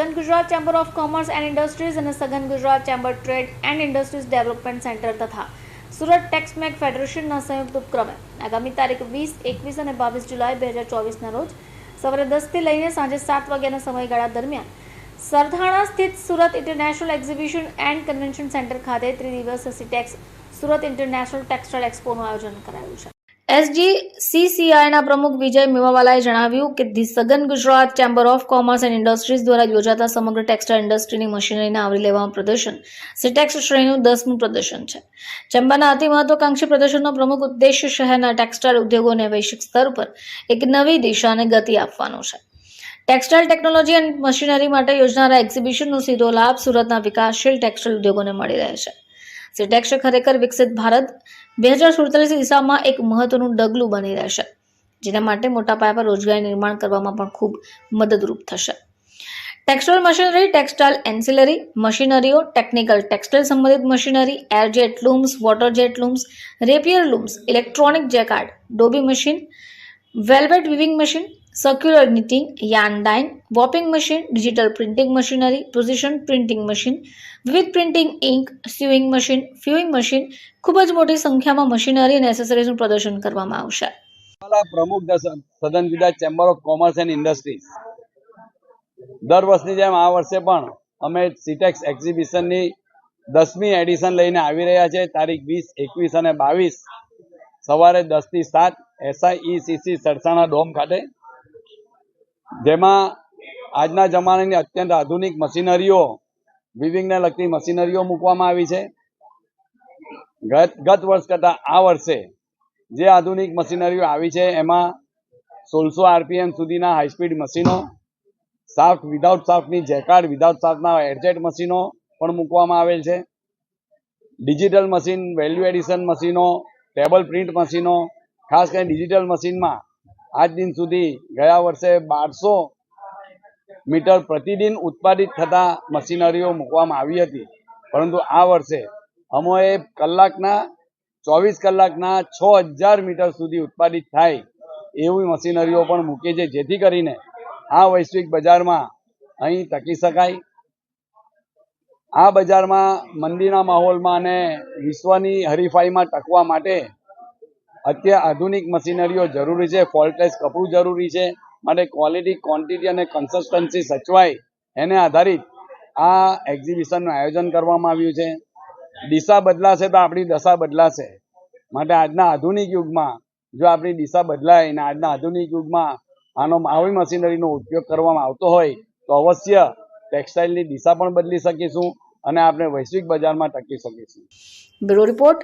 સઘન Gujarat chamber of commerce and industries અને સઘન Gujarat chamber trade and industries development centre તથા સુરત ટેક્સમેક ફેડરેશનના સંયુક્ત ઉપક્રમે આગામી તારીખ વીસ એકવીસ અને બાવીસ જુલાઈ બે હજાર ચોવીસના રોજ સવારે દસથી લઈને સાંજે સાત વાગ્યાના સમયગાળા દરમિયાન સરથાણા સ્થિત Surat international exhibition and convention centre ખાતે ત્રિદિવસીય સિટેક્સ સુરત ઇન્ટરનેશનલ ટેક્સટાઇલ એક્સપોનું આયોજન કરાયું છે એસજી સીસીઆઈના પ્રમુખ વિજય મેવાવાલાએ જણાવ્યું કે ધી સઘન Gujarat chamber of commerce and industries દ્વારા યોજાતા સમગ્ર ટેક્સટાઇલ ઇન્ડસ્ટ્રીની મશીનરીને આવરી લેવામાં પ્રદર્શન. સિટેક્સ શ્રેણીનું દસમું પ્રદર્શન છે. ચેમ્બરના અતિ મહત્વકાંક્ષી પ્રદર્શનનો પ્રમુખ ઉદ્દેશ શહેરના ટેક્સટાઇલ ઉદ્યોગોને વૈશ્વિક સ્તર પર એક નવી દિશાને ગતિ આપવાનો છે. ટેક્સટાઇલ ટેકનોલોજી અને મશીનરી માટે યોજનારા એક્ઝિબિશનનો સીધો લાભ સુરતના વિકાસશીલ ટેક્સટાઇલ ઉદ્યોગોને મળી રહે છે. સિટેક્સ ખરેખર વિકસિત ભારત બે હજાર સુડતાલીસ દિશામાં એક મહત્વનું ડગલું બની રહેશે, જેના માટે મોટા પાયા પર રોજગારી નિર્માણ કરવામાં પણ ખૂબ મદદરૂપ થશે. ટેક્સટાઇલ મશીનરી ટેક્સટાઇલ એન્સિલરી મશીનરીઓ ટેકનિકલ ટેક્સટાઇલ સંબંધિત machinery air jet looms water jet looms rapier looms electronic jacquard dobby machine velvet weaving machine circular knitting yarn dyeing warping machine digital printing machinery પ્રોઝિશન printing machine વિવિધ printing ink sewing machine fusing machine ખૂબ જ મોટી સંખ્યામાં machinery અને એસેસરીઝનું પ્રદર્શન કરવામાં આવશે. પ્રમુખ સદન જુદા chamber of commerce and industries દર વર્ષની જેમ આ વર્ષે પણ અમે સિટેક્સ એક્ઝિબિશનની દસમી એડિશન લઈને આવી રહ્યા છે. તારીખ વીસ, એકવીસ અને બાવીસ સવારે દસથી સાત એસઆઈઈસીસી સરસાણા ડોમ ખાતે. જેમાં આજના જમાનાની અત્યંત આધુનિક મશીનરીઓ વિવિંગને લગતી મશીનરીઓ મૂકવામાં આવી છે. ગત ગત વર્ષ કરતાં આ વર્ષે જે આધુનિક મશીનરીઓ આવી છે, એમાં સોળસો આરપીએમ સુધીના હાઈસ્પીડ મશીનો સાફ્ટ વિધાઉટ સાફ્ટની જેકાર્ડ વિધાઉટ સાફ્ટના એરજેટ મશીનો પણ મૂકવામાં આવેલ છે. ડિજિટલ મશીન વેલ્યુ એડિશન મશીનો ટેબલ પ્રિન્ટ મશીનો, ખાસ કરીને ડિજિટલ મશીનમાં આજ દિન સુધી ગયા વર્ષે બારસો મીટર પ્રતિદિન ઉત્પાદિત થતા મશીનરીઓ મૂકવામાં આવી હતી. પરંતુ આ વર્ષે અમોએ કલાકના, ચોવીસ કલાકના છ હજાર મીટર સુધી ઉત્પાદિત થાય એવી મશીનરીઓ પણ મૂકી છે. જેથી કરીને આ વૈશ્વિક બજારમાં અહીં ટકી શકાય. આ બજારમાં મંદીના માહોલમાં અને વિશ્વની હરીફાઈમાં ટકવા માટે અત્યારે આધુનિક મશીનરીઓ જરૂરી છે ફોલ્ટલેસ કપડું જરૂરી છે. માટે ક્વોલિટી ક્વોન્ટિટી અને કન્સિસ્ટન્સી સચવાય એને આધારિત આ એક્ઝિબિશનનું આયોજન કરવામાં આવ્યું છે. દિશા બદલાશે તો આપણી દશા બદલાશે. માટે આજના આધુનિક યુગમાં જો આપણી દિશા બદલાય અને આજના આધુનિક યુગમાં આનો આવી મશીનરીનો ઉપયોગ કરવામાં આવતો હોય તો અવશ્ય ટેક્સટાઇલની દિશા પણ બદલી શકીશું અને આપણે વૈશ્વિક બજારમાં ટકી શકીશું. Bureau report